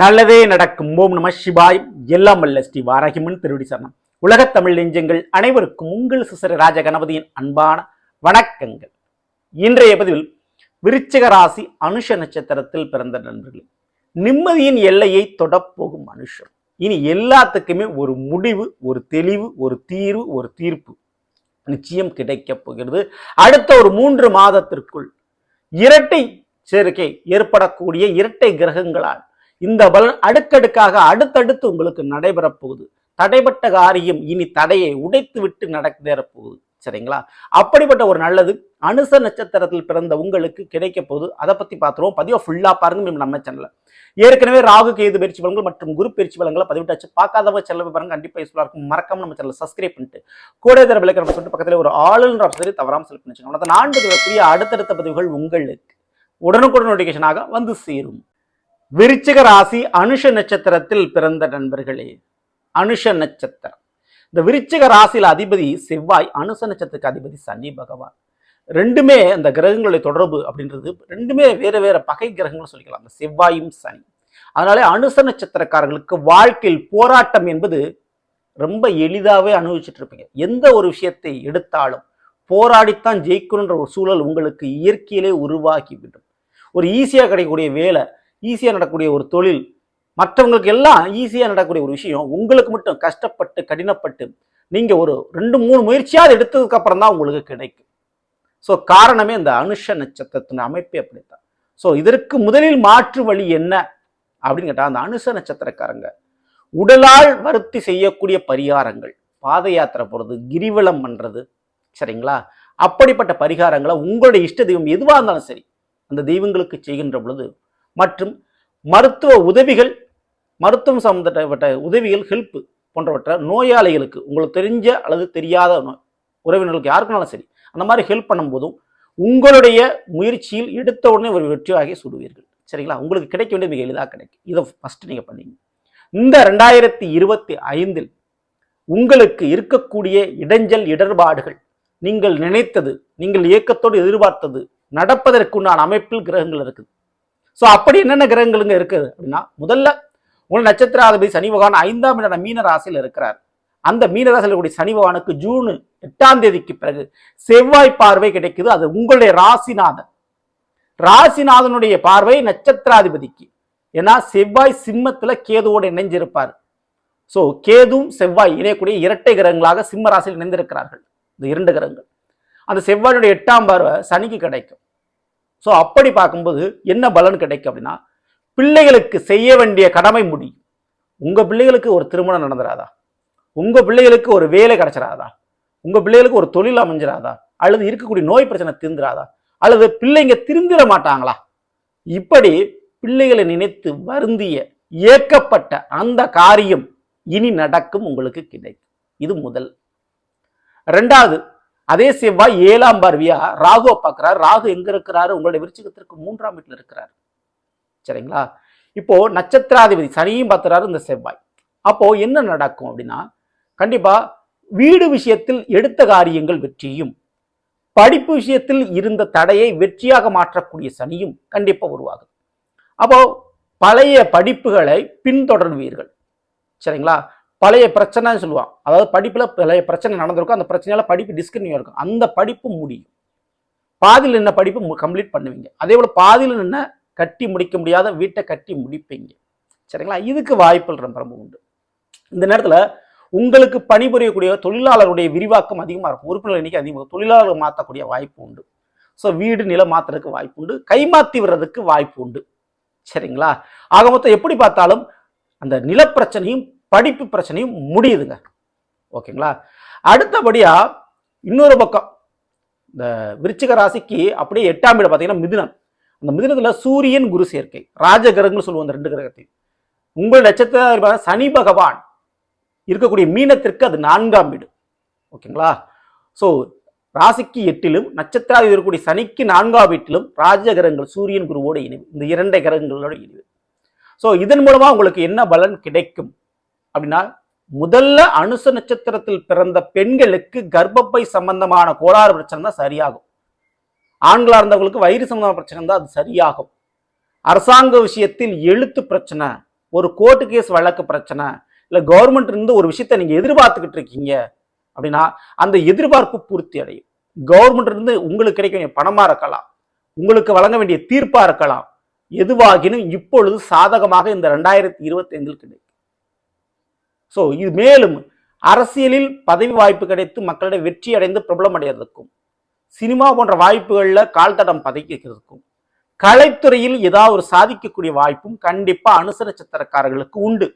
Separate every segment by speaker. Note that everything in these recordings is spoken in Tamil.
Speaker 1: நல்லதே நடக்கும். ஓம் நம சிவாய். எல்லாம் வல்ல ஸ்ரீ வாராகிமன் திருவடி சரணம் உலகத் தமிழ் நெஞ்சங்கள் அனைவருக்கும் உங்கள் சிசர ராஜ கணபதியின் அன்பான வணக்கங்கள். இன்றைய பதிவில் விருச்சிக ராசி அனுஷ நட்சத்திரத்தில் பிறந்த நண்பர்கள் நிம்மதியின் எல்லையை தொடப்போகும் மனுஷன் இனி எல்லாத்துக்குமே ஒரு முடிவு ஒரு தெளிவு ஒரு தீர்வு ஒரு தீர்ப்பு நிச்சயம் கிடைக்கப் போகிறது. அடுத்த ஒரு மூன்று மாதத்திற்குள் இரட்டை சேர்க்கை ஏற்படக்கூடிய இரட்டை கிரகங்களால் இந்த பலன் அடுக்கடுக்காக அடுத்தடுத்து உங்களுக்கு நடைபெறப் போகுது. தடைப்பட்ட காரியம் இனி தடையை உடைத்து விட்டு நடக்க போகுது. சரிங்களா? அப்படிப்பட்ட ஒரு நல்லது அனுச நட்சத்திரத்தில் பிறந்த உங்களுக்கு கிடைக்க போகுது. அதை பத்தி பார்த்துருவோம். பதிவை ஃபுல்லா பாருங்க. நம்ம சேனல்ல ஏற்கனவே ராகு கேது பயிற்சி பலன்கள் மற்றும் குரு பயிற்சி பலன்களை பதிவிட்டாச்சு. பார்க்காதவங்க செல்ல பாருங்க. கண்டிப்பா யூஸ்ஃபுல்லா இருக்கும். மறக்காம நம்ம சேனல் சப்ஸ்கிரைப் பண்ணிட்டு கூட தர விளக்கம் சொல்லிட்டு பக்கத்தில் ஒரு ஆளுன்ற ஆப்ஷனை தவறாம செலக்ட் பண்ணி வச்சுக்கோங்க நான்கு வரக்கூடிய அடுத்தடுத்த பதிவுகள் உங்களுக்கு உடனுக்குடன் நோட்டிபிகேஷனாக வந்து சேரும். விருச்சிக ராசி அனுஷ நட்சத்திரத்தில் பிறந்த நண்பர்களே அனுஷ நட்சத்திரம். இந்த விருச்சிக ராசியில் அதிபதி செவ்வாய் அனுஷ நட்சத்திரத்துக்கு அதிபதி சனி பகவான். ரெண்டுமே அந்த கிரகங்களுடைய தொடர்பு அப்படின்றது ரெண்டுமே வேறு வேறு பகை கிரகங்கள் சொல்லிக்கலாம். அந்த செவ்வாயும் சனி. அதனாலே அனுச நட்சத்திரக்காரர்களுக்கு வாழ்க்கையில் போராட்டம் என்பது ரொம்ப எளிதாகவே அனுபவிச்சுட்டு இருப்பீங்க. எந்த ஒரு விஷயத்தை எடுத்தாலும் போராடித்தான் ஜெயிக்கணுன்ற ஒரு சூழல் உங்களுக்கு இயற்கையிலே உருவாக்கிவிடும் ஒரு ஈஸியாக கிடைக்கக்கூடிய வேலை ஈஸியாக நடக்கக்கூடிய ஒரு தொழில் மற்றவங்களுக்கு எல்லாம் ஈஸியாக நடக்கக்கூடிய ஒரு விஷயம் உங்களுக்கு மட்டும் கஷ்டப்பட்டு கடினப்பட்டு நீங்கள் ஒரு ரெண்டு மூணு முயற்சியாவது எடுத்ததுக்கு அப்புறம் தான் உங்களுக்கு கிடைக்கும். ஸோ காரணமே இந்த அனுஷ நட்சத்திரத்தின் அமைப்பே அப்படித்தான். ஸோ இதற்கு முதலில் மாற்று வழி என்ன? அப்படின்னு கேட்டால் அந்த அனுஷ நட்சத்திரக்காரங்க உடலால் வருத்தி செய்யக்கூடிய பரிகாரங்கள் பாத யாத்திரை போகிறது கிரிவலம் பண்ணுறது சரிங்களா? அப்படிப்பட்ட பரிகாரங்களை உங்களுடைய இஷ்ட தெய்வம் எதுவாக இருந்தாலும் சரி அந்த தெய்வங்களுக்கு செய்கின்ற பொழுது மற்றும் மருத்துவ உதவிகள் மருத்துவம் சம்பந்தப்பட்ட உதவிகள் ஹெல்ப்பு போன்றவற்றை நோயாளிகளுக்கு உங்களுக்கு தெரிஞ்ச அல்லது தெரியாத உறவினர்களுக்கு யாருக்குனாலும் சரி அந்த மாதிரி ஹெல்ப் பண்ணும்போதும் உங்களுடைய முயற்சியில் எடுத்த உடனே ஒரு வெற்றியாகி சுடுவீர்கள். சரிங்களா? உங்களுக்கு கிடைக்க வேண்டிய மிக எளிதாக கிடைக்கும். இதை ஃபர்ஸ்ட் நீங்கள் பண்ணீங்க. இந்த ரெண்டாயிரத்தி இருபத்தி ஐந்தில் உங்களுக்கு இருக்கக்கூடிய இடைஞ்சல் இடர்பாடுகள் நீங்கள் நினைத்தது நீங்கள் இயக்கத்தோடு எதிர்பார்த்தது நடப்பதற்குண்டான அமைப்பில் கிரகங்கள் இருக்குது. ஸோ அப்படி என்னென்ன கிரகங்களுங்க இருக்குது அப்படின்னா முதல்ல உங்கள் நட்சத்திராதிபதி சனி பகவான் ஐந்தாம் இடம் மீன ராசியில் இருக்கிறார். அந்த மீன ராசியில் இருக்கக்கூடிய சனி பகவானுக்கு ஜூன் எட்டாம் தேதிக்கு பிறகு செவ்வாய் பார்வை கிடைக்குது. அது உங்களுடைய ராசிநாதன். ராசிநாதனுடைய பார்வை நட்சத்திராதிபதிக்கு. ஏன்னா செவ்வாய் சிம்மத்தில் கேதுவோடு இணைஞ்சிருப்பார். ஸோ கேதும் செவ்வாய் இணையக்கூடிய இரட்டை கிரகங்களாக சிம்ம ராசியில் இணைந்திருக்கிறார்கள். இந்த இரண்டு கிரகங்கள். அந்த செவ்வாயுடைய எட்டாம் பார்வை சனிக்கு கிடைக்கும். ஸோ அப்படி பார்க்கும்போது என்ன பலன் கிடைக்கும் அப்படின்னா பிள்ளைகளுக்கு செய்ய வேண்டிய கடமை முடியும் உங்க பிள்ளைகளுக்கு ஒரு திருமணம் நடந்துடாதா உங்க பிள்ளைகளுக்கு ஒரு வேலை கிடச்சிடாதா உங்க பிள்ளைகளுக்கு ஒரு தொழில் அமைஞ்சிடாதா அல்லது இருக்கக்கூடிய நோய் பிரச்சனை திருந்துடாதா அல்லது பிள்ளைங்க திருந்திட மாட்டாங்களா? இப்படி பிள்ளைகளை நினைத்து வருந்திய இயக்கப்பட்ட அந்த காரியம் இனி நடக்கும் உங்களுக்கு கிடைக்கும். இது முதல். ரெண்டாவது அதே செவ்வாய் ஏழாம் பார்வையா? ராகுவை பார்க்குறாரு. ராகு எங்க இருக்கிறாரு? உங்களுடைய விருச்சிகத்திற்கு மூன்றாம் வீட்டில் இருக்கிறாரு. சரிங்களா? இப்போ நட்சத்திராதிபதி சனியும் பார்த்துறாரு இந்த செவ்வாய். அப்போ என்ன நடக்கும் அப்படின்னா கண்டிப்பா வீடு விஷயத்தில் எடுத்த காரியங்கள் வெற்றியும் படிப்பு விஷயத்தில் இருந்த தடையை வெற்றியாக மாற்றக்கூடிய சனியும் கண்டிப்பாக உருவாகும். அப்போ பழைய படிப்புகளை பின்தொடர்வீர்கள். சரிங்களா? பழைய பிரச்சனைன்னு சொல்லுவான். அதாவது படிப்பில் பழைய பிரச்சனை நடந்திருக்கும் அந்த பிரச்சனையால் படிப்பு டிஸ்கன்யூ இருக்கும். அந்த படிப்பு முடியும். பாதியில் நின்ன படிப்பு கம்ப்ளீட் பண்ணுவீங்க. அதே போல் பாதியில் நின்ன கட்டி முடிக்க முடியாத வீட்டை கட்டி முடிப்பீங்க. சரிங்களா? இதுக்கு வாய்ப்புகள் ரொம்ப ரொம்ப உண்டு. இந்த நேரத்தில் உங்களுக்கு பணிபுரியக்கூடிய தொழிலாளருடைய விரிவாக்கம் அதிகமாக இருக்கும். உறுப்பினர் எண்ணிக்கை அதிகமாக தொழிலாளர் மாற்றக்கூடிய வாய்ப்பு உண்டு. ஸோ வீடு நிலம் மாற்றுறதுக்கு வாய்ப்பு உண்டு. கைமாற்றி விடுறதுக்கு வாய்ப்பு உண்டு. சரிங்களா? ஆக மொத்தம் எப்படி பார்த்தாலும் அந்த நிலப்பிரச்சனையும் படிப்பு பிரச்சனையும் முடியுதுங்க. ஓகேங்களா? அடுத்தபடியாக இன்னொரு பக்கம். இந்த விருச்சிக ராசிக்கு அப்படியே எட்டாம் வீடு பார்த்தீங்கன்னா மிதுனம் அந்த மிதுனத்தில் சூரியன் குரு சேர்க்கை. ராஜகிரகங்கள் சொல்லுவோம் அந்த ரெண்டு கிரகத்தையும். உங்கள் நட்சத்திர சனி பகவான் இருக்கக்கூடிய மீனத்திற்கு அது நான்காம் வீடு. ஓகேங்களா? ஸோ ராசிக்கு எட்டிலும் நட்சத்திராதி இருக்கக்கூடிய சனிக்கு நான்காம் வீட்டிலும் ராஜகிரகங்கள் சூரியன் குருவோட இணைவு. இந்த இரண்டை கிரகங்களோட இணைவு. ஸோ இதன் மூலமாக உங்களுக்கு என்ன பலன் கிடைக்கும்? அப்படின்னா முதல்ல அனுச நட்சத்திரத்தில் பிறந்த பெண்களுக்கு கர்ப்பப்பை சம்பந்தமான கோளாறு பிரச்சனை தான் சரியாகும். ஆண்களாக இருந்தவங்களுக்கு வயிறு சம்பந்தமான பிரச்சனை தான் அது சரியாகும். அரசாங்க விஷயத்தில் எழுத்து பிரச்சனை ஒரு கோர்ட்டு கேஸ் வழக்கு பிரச்சனை இல்லை கவர்மெண்ட் இருந்து ஒரு விஷயத்த நீங்க எதிர்பார்த்துக்கிட்டு இருக்கீங்க அப்படின்னா அந்த எதிர்பார்ப்பு பூர்த்தி அடையும். கவர்மெண்ட் இருந்து உங்களுக்கு கிடைக்க வேண்டிய பணமா இருக்கலாம் உங்களுக்கு வழங்க வேண்டிய தீர்ப்பா இருக்கலாம் எதுவாகினும் இப்பொழுது சாதகமாக இந்த ரெண்டாயிரத்தி இருபத்தி ஐந்தில் கிடைக்கும். ஸோ இது மேலும் அரசியலில் பதவி வாய்ப்பு கிடைத்து மக்களிடம் வெற்றி அடைந்து பிரபலம் அடைகிறதுக்கும் சினிமா போன்ற வாய்ப்புகளில் கால்தடம் பதைக்கிறதுக்கும் கலைத்துறையில் ஏதாவது ஒரு சாதிக்கக்கூடிய வாய்ப்பும் கண்டிப்பாக அனுசரச்சத்திரக்காரர்களுக்கு உண்டு.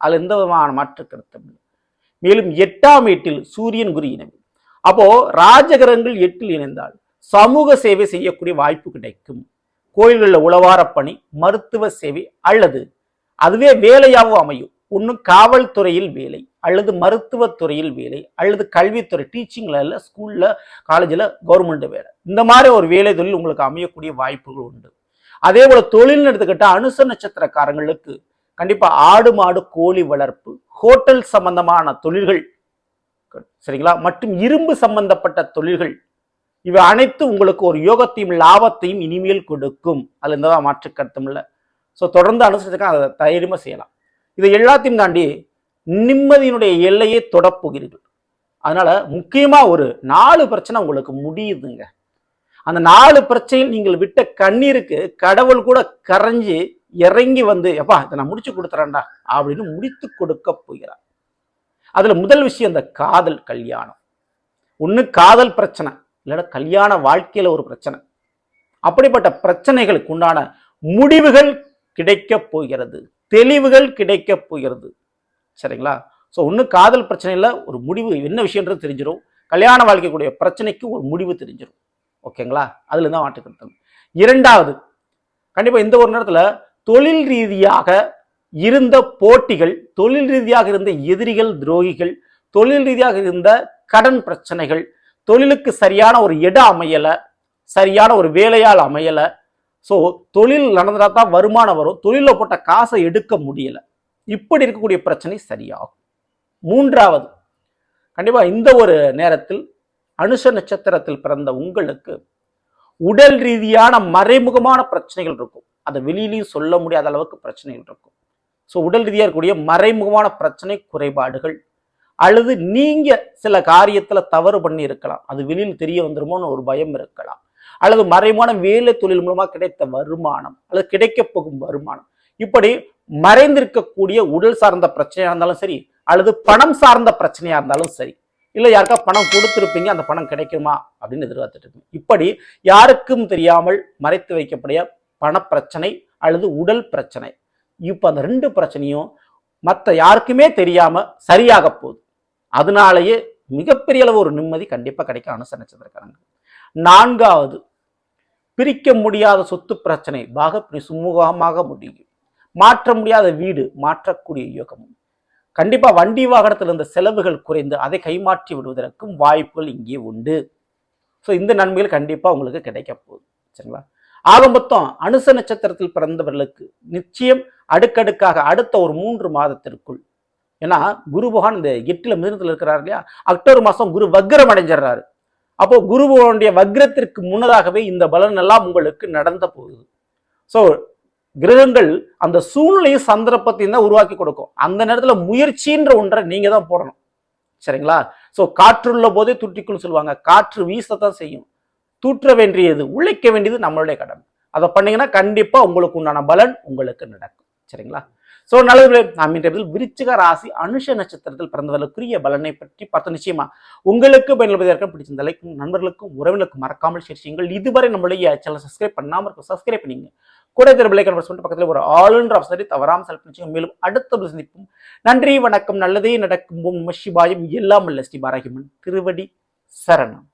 Speaker 1: அதில் எந்த விதமான மாற்று கருத்தும் இல்லை. மேலும் எட்டாம் எட்டில் சூரியன் குரு இணைவு. அப்போ ராஜகிரகங்கள் எட்டில் இணைந்தால் சமூக சேவை செய்யக்கூடிய வாய்ப்பு கிடைக்கும். கோயில்களில் உளவாரப் பணி மருத்துவ சேவை அல்லது அதுவே வேலையாகவும் அமையும். ஒன்று காவல்துறையில் வேலை அல்லது மருத்துவத்துறையில் வேலை அல்லது கல்வித்துறை டீச்சிங்கில் இல்லை ஸ்கூலில் காலேஜில் கவர்மெண்ட் வேலை. இந்த மாதிரி ஒரு வேலை தொழில் உங்களுக்கு அமையக்கூடிய வாய்ப்புகள் உண்டு. அதே போல் தொழில்னு எடுத்துக்கிட்டால் அனுச நட்சத்திரக்காரங்களுக்கு கண்டிப்பாக ஆடு மாடு கோழி வளர்ப்பு ஹோட்டல் சம்பந்தமான தொழில்கள் சரிங்களா? மற்றும் இரும்பு சம்பந்தப்பட்ட தொழில்கள் இவை அனைத்து உங்களுக்கு ஒரு யோகத்தையும் லாபத்தையும் இனிமேல் கொடுக்கும். அதில் இருந்தால் மாற்று கருத்தும் இல்லை. ஸோ தொடர்ந்து அனுசரிச்சுக்கா அதை தைரியமாக செய்யலாம். இதை எல்லாத்தையும் தாண்டி நிம்மதியினுடைய எல்லையை தொடப்போகிறீர்கள் அதனால முக்கியமா ஒரு நாலு பிரச்சனை உங்களுக்கு முடியுதுங்க. அந்த நாலு பிரச்சனையில் நீங்கள் விட்ட கண்ணீருக்கு கடவுள் கூட கரைஞ்சி இறங்கி வந்து எப்பா இதை நான் முடிச்சு கொடுத்துறேன்டா அப்படின்னு முடித்து கொடுக்க போகிறார். அதுல முதல் விஷயம் இந்த காதல் கல்யாணம். ஒன்று காதல் பிரச்சனை இல்லைன்னா கல்யாண வாழ்க்கையில ஒரு பிரச்சனை. அப்படிப்பட்ட பிரச்சனைகளுக்கு உண்டான முடிவுகள் கிடைக்க போகிறது. தெளிவுகள் கிடைக்க போகிறது. சரிங்களா? ஸோ ஒன்று காதல் பிரச்சனையில் ஒரு முடிவு என்ன விஷயன்றது தெரிஞ்சிடும் கல்யாண வாழ்க்கைக்குடைய பிரச்சனைக்கு ஒரு முடிவு தெரிஞ்சிடும் ஓகேங்களா? அதில் தான் மாட்டுக்கிறது இரண்டாவது கண்டிப்பாக இந்த ஒரு நேரத்தில் தொழில் ரீதியாக இருந்த போட்டிகள் தொழில் ரீதியாக இருந்த எதிரிகள் துரோகிகள் தொழில் ரீதியாக இருந்த கடன் பிரச்சனைகள் தொழிலுக்கு சரியான ஒரு இடம் அமையலை சரியான ஒரு வேலையால் அமையலை ஸோ தொழில் நடந்தா தான் வருமானம் வரும். தொழிலில் போட்ட காசை எடுக்க முடியல. இப்படி இருக்கக்கூடிய பிரச்சனை சரியாகும். மூன்றாவது கண்டிப்பா இந்த ஒரு நேரத்தில் அனுஷ நட்சத்திரத்தில் பிறந்த உங்களுக்கு உடல் ரீதியான மறைமுகமான பிரச்சனைகள் இருக்கும். அதை வெளியிலையும் சொல்ல முடியாத அளவுக்கு பிரச்சனைகள் இருக்கும். ஸோ உடல் ரீதியாக இருக்கக்கூடிய மறைமுகமான பிரச்சனை குறைபாடுகள் அல்லது நீங்கள் சில காரியத்தில் தவறு பண்ணி இருக்கலாம் அது வெளியில் தெரிய வந்துருமோன்னு ஒரு பயம் இருக்கலாம். அல்லது மறைமான வேலை தொழில் மூலமா கிடைத்த வருமானம் அல்லது கிடைக்க போகும் வருமானம். இப்படி மறைந்திருக்கக்கூடிய உடல் சார்ந்த பிரச்சனையா இருந்தாலும் சரி அல்லது பணம் சார்ந்த பிரச்சனையா இருந்தாலும் சரி. இல்லை யாருக்கா பணம் கொடுத்துருப்பீங்க அந்த பணம் கிடைக்குமா? அப்படின்னு எதிர்பார்த்துட்டு இருக்கீங்க இப்படி யாருக்கும் தெரியாமல் மறைத்து வைக்கக்கூடிய பணப்பிரச்சனை அல்லது உடல் பிரச்சனை. இப்போ அந்த ரெண்டு பிரச்சனையும் மற்ற யாருக்குமே தெரியாம சரியாக போகுது. அதனாலேயே மிகப்பெரிய அளவு ஒரு நிம்மதி கண்டிப்பா கிடைக்க அனுசரிச்சிருக்கிறாங்க நான்காவது பிரிக்க முடியாத சொத்து பிரச்சனை. பாகப்பிரி சுமூகமாக முடியும். மாற்ற முடியாத வீடு மாற்றக்கூடிய யோகமும் கண்டிப்பாக வண்டி வாகனத்தில் இருந்த செலவுகள் குறைந்து அதை கைமாற்றி விடுவதற்கும் வாய்ப்புகள் இங்கே உண்டு. ஸோ இந்த நன்மைகள் கண்டிப்பாக உங்களுக்கு கிடைக்க போகுது. சரிங்களா? ஆக மொத்தம் அனுச நட்சத்திரத்தில் பிறந்தவர்களுக்கு நிச்சயம் அடுக்கடுக்காக அடுத்த ஒரு மூன்று மாதத்திற்குள் ஏன்னா குரு பகவான் இந்த எட்டில் மிதனத்தில் இருக்கிறார் இல்லையா? அக்டோபர் மாதம் குரு வக்ரம் அடைஞ்சிடுறாரு. அப்போ குருவோடைய வக்ரத்திற்கு முன்னதாகவே இந்த பலன் எல்லாம் உங்களுக்கு நடந்த போகுது ஸோ கிரகங்கள் அந்த சூழ்நிலையும் சந்தர்ப்பத்தையும் தான் உருவாக்கி கொடுக்கும். அந்த நேரத்தில் முயற்சின்ற ஒன்றை நீங்க தான் போடணும். சரிங்களா? ஸோ காற்றுள்ள போதே துட்டிக்குள் சொல்லுவாங்க. காற்று வீசத்தான் செய்யும். தூற்ற வேண்டியது உழைக்க வேண்டியது நம்மளுடைய கடமை. அதை பண்ணீங்கன்னா கண்டிப்பாக உங்களுக்கு உண்டான பலன் உங்களுக்கு நடக்கும். சரிங்களா? ஸோ நல்லது நாம் இன்றைய விருச்சிக ராசி அனுஷ நட்சத்திரத்தில் பிறந்தவர்களுக்குரிய பலனை பற்றி பார்த்தோம் நிச்சயமா. உங்களுக்கு பயனுள்ளதாக பிடிச்சிருந்த லைக்கும் நண்பர்களுக்கும் உறவினருக்கும் மறக்காமல் ஷேர் செய்யுங்கள். இதுவரை நம்மளுடைய சேனல் சப்ஸ்கிரைப் பண்ணாமல் இருக்கும் சப்ஸ்கிரைப் பண்ணிங்க. கூட திருவிழை கன்வர்ஸ் பண்ணிட்டு பக்கத்தில் ஒரு ஆளுன்ற அவசரி தவறாமல் செலக்ட் பண்ணிச்சுங்க மேலும் அடுத்த ஒரு சந்திப்பும். நன்றி வணக்கம் நல்லதே நடக்கும். ஓம் எல்லாம் அல்ல ஸ்ரீ பாராகிமன் திருவடி சரணம்.